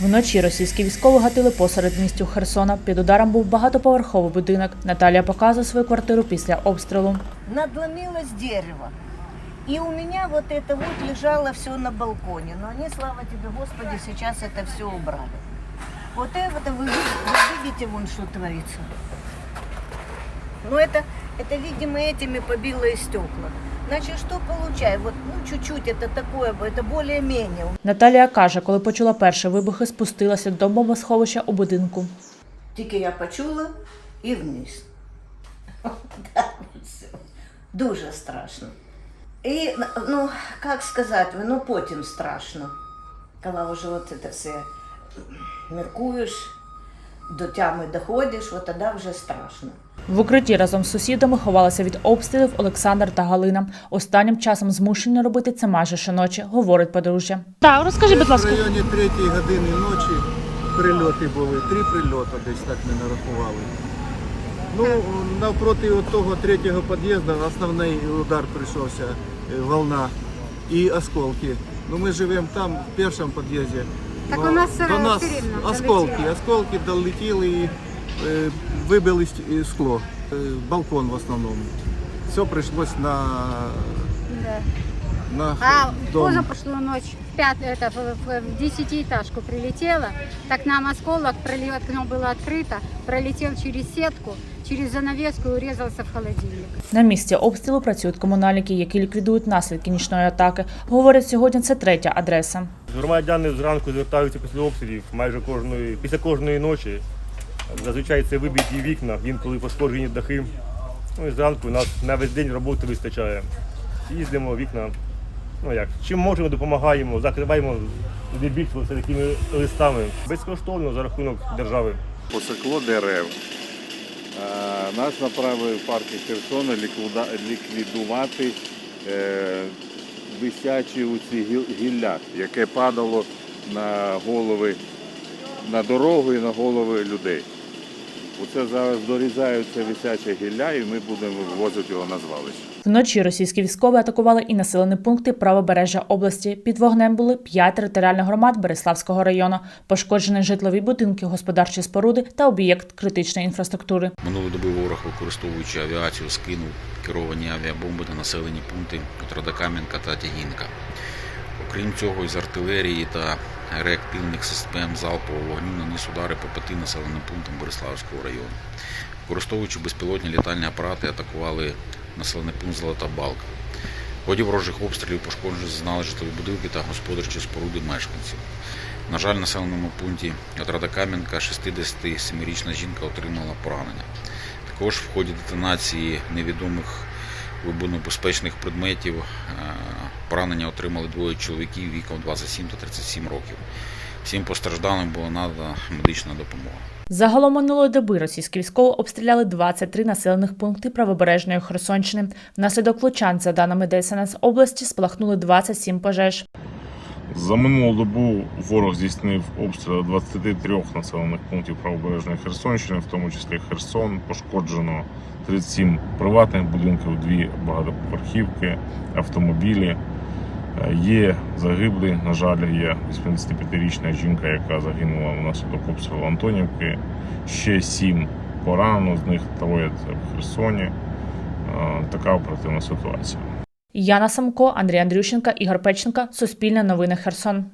Вночі російські військові гатили посеред містю Херсона. Під ударом був багатоповерховий будинок. Наталія показує свою квартиру після обстрілу. надломилось дерево. И у меня вот это вот лежало все на балконе. Но они, слава тебе, Господи, сейчас это все убрали. Вот это вы, ви- вы видите, вон что творится. Но это, это, видимо, этими побило и стекла. Значит, что получаю? Вот, ну, чуть-чуть это такое, это более-менее. Наталія каже, коли почула перші вибухи, спустилася до бомбосховища у будинку. Тільки я почула і вниз. Так от все. Дуже страшно. І, ну, як сказати, ну потім страшно. Коли вже от це все міркуєш, до тями доходиш, от тоді вже страшно. В укритті разом з сусідами ховалися від обстрілів Олександр та Галина. Останнім часом змушені робити це майже щоночі, говорить подружжя. Так, розкажи, будь ласка. В районі 3 години ночі прильоти були, три прильоти десь так не нарахували. Ну, навпроти от того третього під'їзду основний удар прийшовся, е, волна і осколки. Ну, ми живемо там, в першому під'їзді. Так Ну, у нас все до нас все рівно осколки, долетіло. осколки долетіли і е, вибили ст- е, скло, е, балкон в основному. Все прийшлось на, Да. на А дом. позапрошлую ночь в, пят, это, в, в- в десятиэтажку прилетело, так нам осколок, проли- окно было открыто, пролетел через сетку, через занавеску и урезался в холодильник. На місці обстрілу працюють комунальники, які ліквідують наслідки нічної атаки. Говорять, сьогодні це третя адреса. Громадяни зранку звертаються після обстрілів майже кожної, після кожної ночі. Зазвичай це вибиті вікна, інколи пошкоджені дахи. Ну і зранку у нас на весь день роботи вистачає. Їздимо вікна. Ну як, чим можемо, допомагаємо, закриваємо здебільшого такими листами. Безкоштовно за рахунок держави. посекло дерев. Е, Нас направили в парки Херсона ліквідувати е, висячі у ці гіл- гілля, яке падало на голови, на дорогу і на голови людей. Оце зараз дорізаються висяче гілля і ми будемо вивозити його на звалище. Вночі російські військові атакували і населені пункти правобережжя області. Під вогнем були п'ять територіальних громад Береславського району. Пошкоджені житлові будинки, господарчі споруди та об'єкт критичної інфраструктури. Минулої доби ворог, використовуючи авіацію, скинув керовані авіабомби на населені пункти Отродокам'янка та Тягінка. Окрім цього, із артилерії та реактивних систем залпового вогню наніс удари по п'яти населеним пунктам Бориславського району. Використовуючи безпілотні літальні апарати, атакували населений пункт Золота Балка. В ході ворожих обстрілів пошкоджені зазнали житлові будинки та господарчі споруди мешканців. На жаль, в населеному пункті Отрада Кам'янка 67-річна жінка отримала поранення. Також в ході детонації невідомих вибухонебезпечних предметів е, поранення отримали двоє чоловіків віком 27 та 37 років. Всім постраждалим була надана медична допомога. Загалом минулої доби російські військові обстріляли 23 населених пункти правобережної Херсонщини. Внаслідок влучань, за даними ДСНС області, спалахнули 27 пожеж. За минулу добу ворог здійснив обстріли 23 населених пунктів правобережної Херсонщини, в тому числі Херсон. Пошкоджено 37 приватних будинків, дві багатоповерхівки, автомобілі. Є загиблі, на жаль, є 85-річна жінка, яка загинула внаслідок обстрілу Антонівки. Ще сім поранено, з них троє це в Херсоні. Така оперативна ситуація. Яна Самко, Андрій Андрющенка, Ігор Печенка. Суспільне новини Херсон.